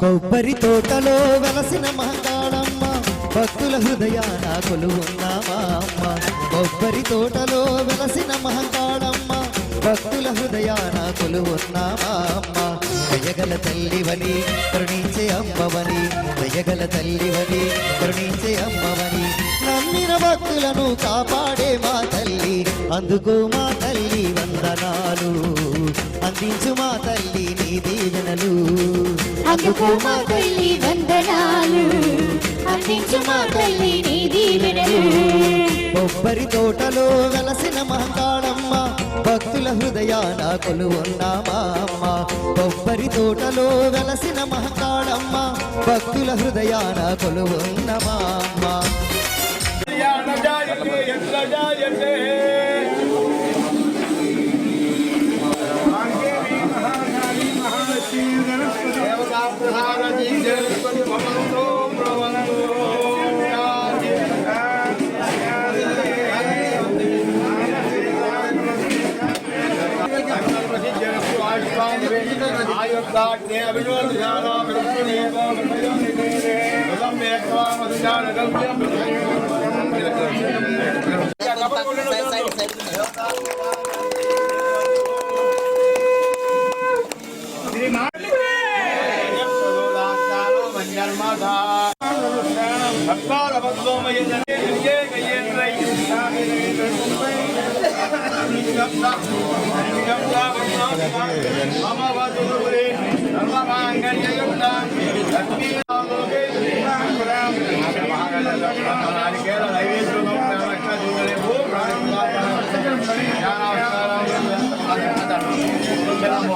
కొబ్బరి తోటలో వెలసిన మహంకాళమ్మ భక్తుల హృదయాన కొలువున్నామా అమ్మ. కొబ్బరి తోటలో వెలసిన మహంకాళమ్మ భక్తుల హృదయాన కొలువున్నామా అమ్మ. దయగల తల్లివని కరుణించే అమ్మవని. దయగల తల్లివని కరుణించే అమ్మవని. నమ్మిన భక్తులను కాపాడే మా తల్లి. అందుకో మా తల్లి వందనాలు. అందించు మా తల్లి నీ దీవెనలు. అందుకో మా తల్లి వందనాలు. అందించు మా తల్లి నీ దీవెనలు కొబ్బరి తోటలో వెలసిన మహంకాళమ్మ భక్తుల హృదయాన కొలువున్నామా అమ్మ? కొబ్బరి తోటలో వెలసిన మహంకాళమ్మ భక్తుల హృదయాన కొలువున్నమా అమ్మ? சாட்சே அபிஜோதி ஜானோ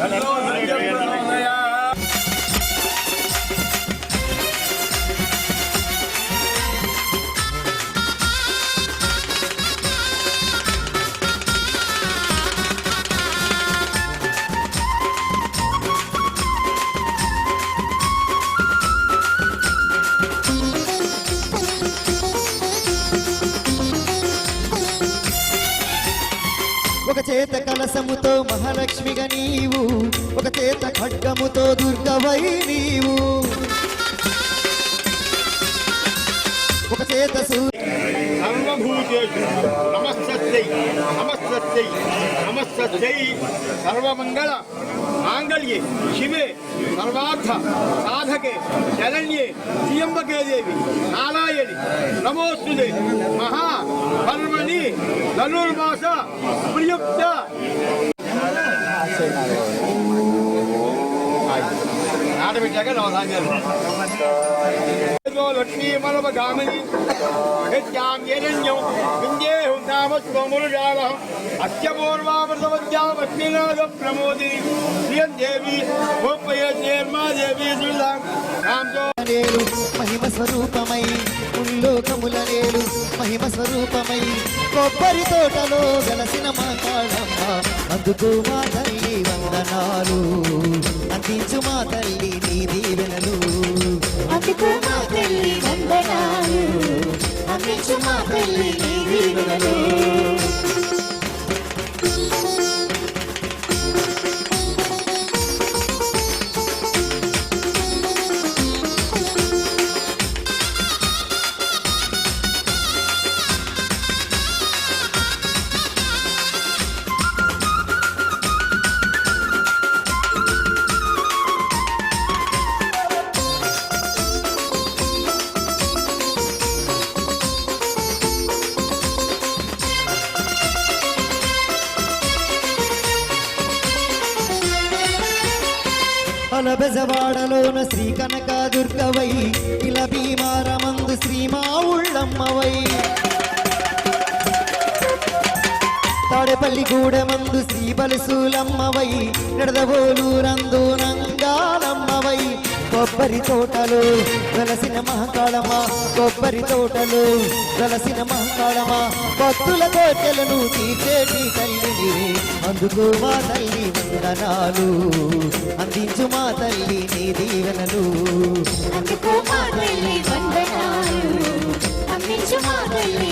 తన్నో సూర్యం ప్రచోదయాత్. ఒక చేత కలసముతో మహాలక్ష్మిగా నీవు ఒక చేత ఖడ్గముతో దుర్గవై నీవు. ఒక చేత సూర్య సర్వభూతేషు నమస్తై నమస్తై నమస్తై సర్వమంగళ మాంగళ్యే శివే సర్వార్థ సాధకే శరణ్యే త్రియంబకే దేవి నారాయణి నమోస్తుదే మహా పర్వణి ధనుర్మాస ప్రియుక్త నాటబెట్టాక నవధాన్యాలు లక్ష్మీ మనవ గామిని నిత్యాం యజన్యం విందేహు నామస్వమురుజాలహం అస్య పూర్వామృతవద్యామస్మినాథ మహిమ స్వరూపమై కొబ్బరి తోటలో వెలసిన మా కాళమ్మ. అందుకు మా తల్లి వందనాలు. అందించు మా తల్లి నీ దీవెనలు. అందుకు మా తల్లి వందనాలు. అందించు మా తల్లి నీ దీవెనలు. అలబెజవాడలోన శ్రీ కనక దుర్గవై ఇలా భీమారమందు శ్రీమా ఉళ్ళమ్మవై తాడేపల్లిగూడెమందు శ్రీ బలుసూలమ్మవై నడదవోలూరందు కొబ్బరి తోటలు వెలసిన మహకాళమా? కొబ్బరి తోటలు వెలసిన మహకాళమా? భక్తుల కోటలను తీర్చేటి తల్లిని అందుకు మా తల్లి వందనాలు. అందించు మా తల్లి నీ దీవెనలు. అందుకు మా తల్లి వందనాలు. అందించు మా తల్లి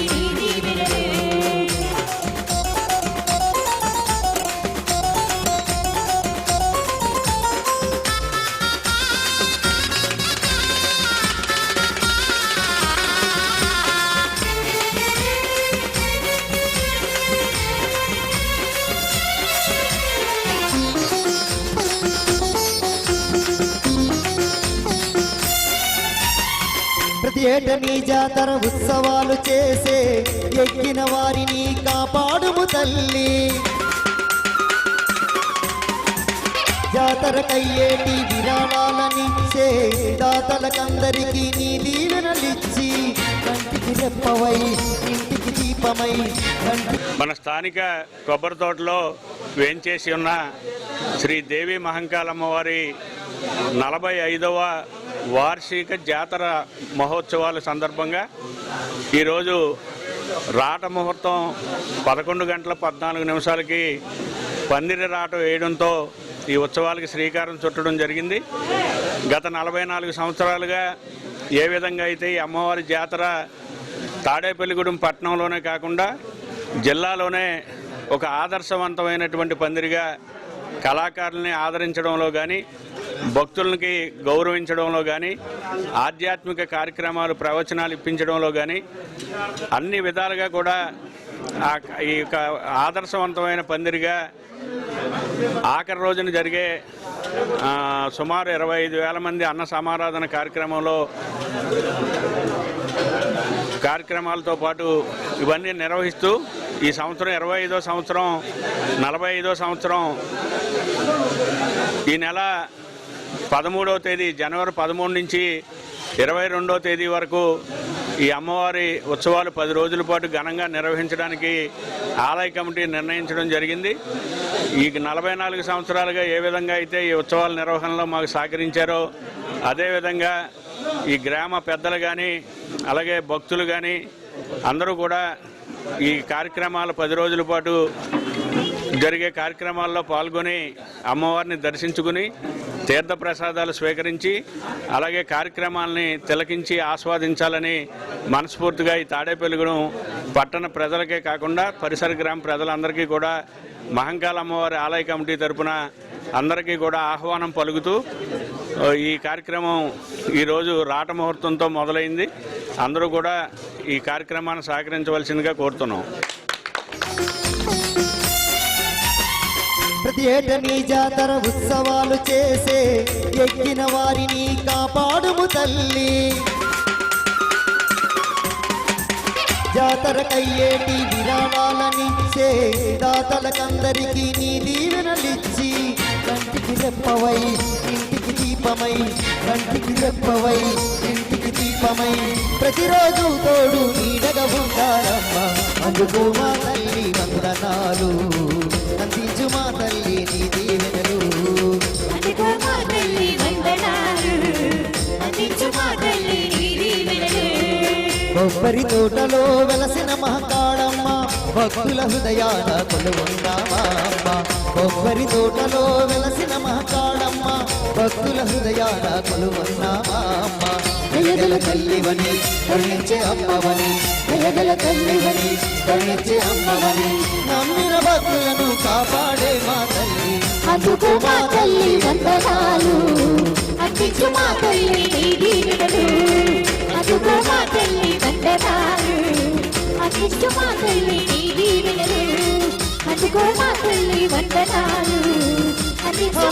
ప్రతి జాతర ఉత్సవాలు చేసే ఎక్కిన వారిని కాపాడుము తల్లి. జాతర కయ్యేటి విరాళాలనిచ్చే దాతలకందరికీ నీ దీవెనలిచ్చి కంటికి రెప్పవై ఇంటికి దీపమై మన స్థానిక కొబ్బరి తోటలో వేంచేసి ఉన్న శ్రీ దేవి మహంకాళమ్మవారి నలభై ఐదవ వార్షిక జాతర మహోత్సవాల సందర్భంగా ఈరోజు రాట ముహూర్తం పదకొండు గంటల పద్నాలుగు నిమిషాలకి పందిరి రాట వేయడంతో ఈ ఉత్సవాలకి శ్రీకారం చుట్టడం జరిగింది. గత నలభై నాలుగు సంవత్సరాలుగా ఏ విధంగా అయితే ఈ అమ్మవారి జాతర తాడేపల్లిగూడెం పట్టణంలోనే కాకుండా జిల్లాలోనే ఒక ఆదర్శవంతమైనటువంటి పందిరిగా కళాకారుల్ని ఆదరించడంలో కానీ భక్తులకి గౌరవించడంలో కానీ ఆధ్యాత్మిక కార్యక్రమాలు ప్రవచనాలు ఇప్పించడంలో కానీ అన్ని విధాలుగా కూడా ఈ యొక్క ఆదర్శవంతమైన పందిరిగా ఆఖరి రోజున జరిగే సుమారు ఇరవై ఐదు వేల మంది అన్న సమారాధన కార్యక్రమంలో కార్యక్రమాలతో పాటు ఇవన్నీ నిర్వహిస్తూ ఈ సంవత్సరం ఇరవై ఐదో సంవత్సరం నలభై ఐదో సంవత్సరం ఈ నెల పదమూడవ తేదీ జనవరి పదమూడు నుంచి ఇరవై రెండవ తేదీ వరకు ఈ అమ్మవారి ఉత్సవాలు పది రోజుల పాటు ఘనంగా నిర్వహించడానికి ఆలయ కమిటీ నిర్ణయించడం జరిగింది. ఈ నలభై నాలుగు సంవత్సరాలుగా ఏ విధంగా అయితే ఈ ఉత్సవాల నిర్వహణలో మాకు సహకరించారో అదేవిధంగా ఈ గ్రామ పెద్దలు కానీ అలాగే భక్తులు కానీ అందరూ కూడా ఈ కార్యక్రమాలు పది రోజుల పాటు జరిగే కార్యక్రమాల్లో పాల్గొని అమ్మవారిని దర్శించుకుని తీర్థ ప్రసాదాలు స్వీకరించి అలాగే కార్యక్రమాలని తిలకించి ఆస్వాదించాలని మనస్ఫూర్తిగా ఈ తాడేపల్లిగూడెం పట్టణ ప్రజలకే కాకుండా పరిసర గ్రామ ప్రజలందరికీ కూడా మహంకాళ అమ్మవారి ఆలయ కమిటీ తరపున అందరికీ కూడా ఆహ్వానం పలుకుతూ ఈ కార్యక్రమం ఈరోజు రాట ముహూర్తంతో మొదలైంది. అందరూ కూడా ఈ కార్యక్రమాన్ని సహకరించవలసిందిగా కోరుతున్నాం. ప్రతి జాతర ఉత్సవాలు చేసే ఎక్కిన వారిని కాపాడుము తల్లి. జాతర కయ్యేటి విరాళాలనిచ్చే దాతలకందరికీ నీ దీవెనలిచ్చి కంటికి రెప్పవై దీపమై కంటికి రెప్పవై ఇంటికి దీపమై ప్రతిరోజు తోడు నీడగా ఉంటారమ్మా అందుకు మా తల్లి వందనాలు. అందించు మా తల్లి నీ దీవెనలు. కొబ్బరి తోటలో వెలసిన మహకాళమ్మ భక్తుల హృదయాన కొలువున్నామా అమ్మ. కొబ్బరి తోటలో వెలసిన మహకాళమ్మ భక్తుల హృదయాల కొలువన్నామా అమ్మ. వెలగల తల్లివని కరుణించే అమ్మవని వెలగల తల్లివని కరుణించే అమ్మవని. నమ్మిన భక్తులను కాపాడే మా తల్లి. అందుకు మా తల్లి వందనాలు. అందించు మా తల్లి నీ దీవెనలు. అందుకో మా తల్లి వందనాలు. అందించు మా తల్లి అందుకో మా తల్లి వందనాలు అందుకో